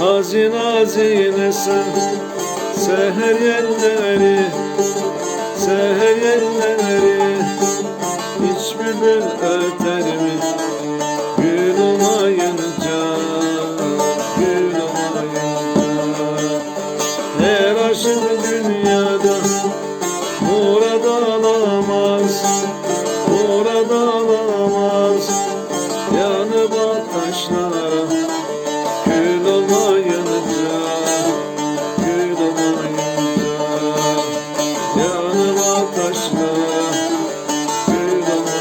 Hazin hazine sen Seher yerleri Seher yerleri. Hiç bülbül öter aşık dünyada Murad alamaz Murad alamaz. Yanı bak Gül olmayınca Gül olmayınca. Yanıma taşla Gül olmayınca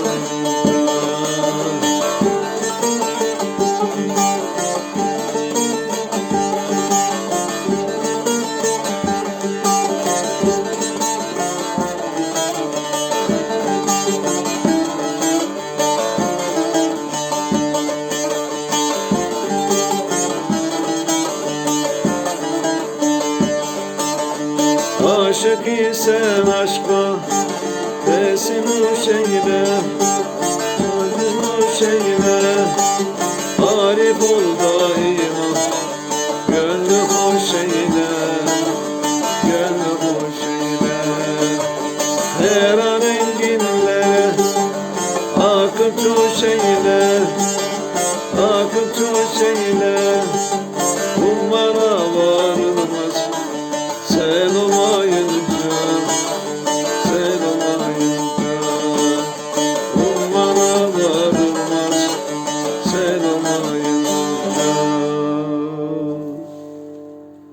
Aşık isen aşka Desin o şeyle Kalbin o şeyle Arif ol daima Gönlü hoş eyle Gönlü hoş eyle Her an enginlere Akıp çoğu şeyle Akıp çoğu şeyle